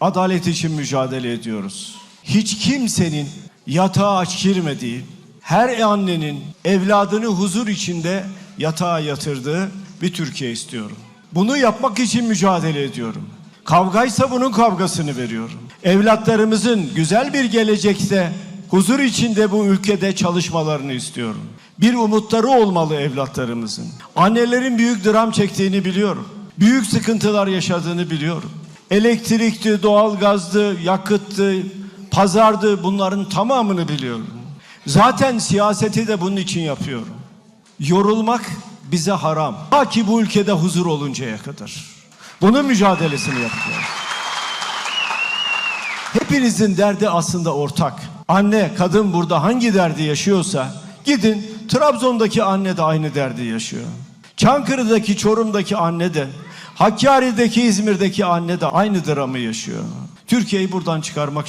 Adalet için mücadele ediyoruz. Hiç kimsenin yatağa aç girmediği, her annenin evladını huzur içinde yatağa yatırdığı bir Türkiye istiyorum. Bunu yapmak için mücadele ediyorum. Kavgaysa bunun kavgasını veriyorum. Evlatlarımızın güzel bir gelecekte huzur içinde bu ülkede çalışmalarını istiyorum. Bir umutları olmalı evlatlarımızın. Annelerin büyük dram çektiğini biliyorum. Büyük sıkıntılar yaşadığını biliyorum. Elektrikti, doğalgazdı, yakıttı, pazardı bunların tamamını biliyorum. Zaten siyaseti de bunun için yapıyorum. Yorulmak bize haram. Ta ki bu ülkede huzur oluncaya kadar. Bunun mücadelesini yapıyoruz. Hepinizin derdi aslında ortak. Anne, kadın burada hangi derdi yaşıyorsa gidin Trabzon'daki anne de aynı derdi yaşıyor. Çankırı'daki, Çorum'daki anne de, Hakkari'deki, İzmir'deki anne de aynı dramı yaşıyor. Türkiye'yi buradan çıkarmak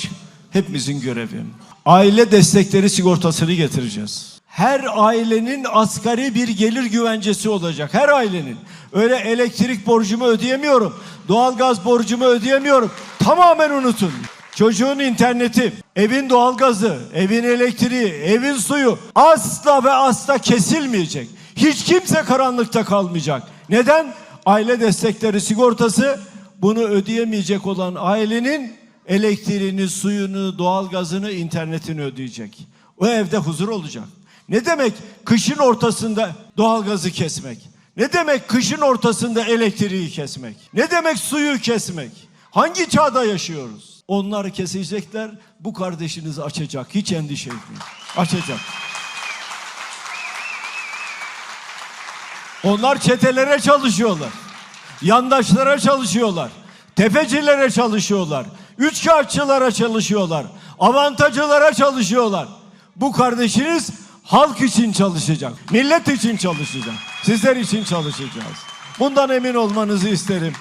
hepimizin görevi. Aile destekleri sigortasını getireceğiz. Her ailenin asgari bir gelir güvencesi olacak. Her ailenin. Öyle elektrik borcumu ödeyemiyorum. Doğalgaz borcumu ödeyemiyorum. Tamamen unutun. Çocuğun interneti, evin doğalgazı, evin elektriği, evin suyu asla ve asla kesilmeyecek. Hiç kimse karanlıkta kalmayacak. Neden? Aile destekleri sigortası bunu ödeyemeyecek olan ailenin elektriğini, suyunu, doğalgazını, internetini ödeyecek. O evde huzur olacak. Ne demek kışın ortasında doğalgazı kesmek? Ne demek kışın ortasında elektriği kesmek? Ne demek suyu kesmek? Hangi çağda yaşıyoruz? Onlar kesecekler, bu kardeşiniz açacak. Hiç endişe etmeyin. Açacak. Onlar çetelere çalışıyorlar. Yandaşlara çalışıyorlar. Tefecilere çalışıyorlar. Üçkağıtçılara çalışıyorlar. Avantajcılara çalışıyorlar. Bu kardeşiniz halk için çalışacak. Millet için çalışacak. Sizler için çalışacağız. Bundan emin olmanızı isterim.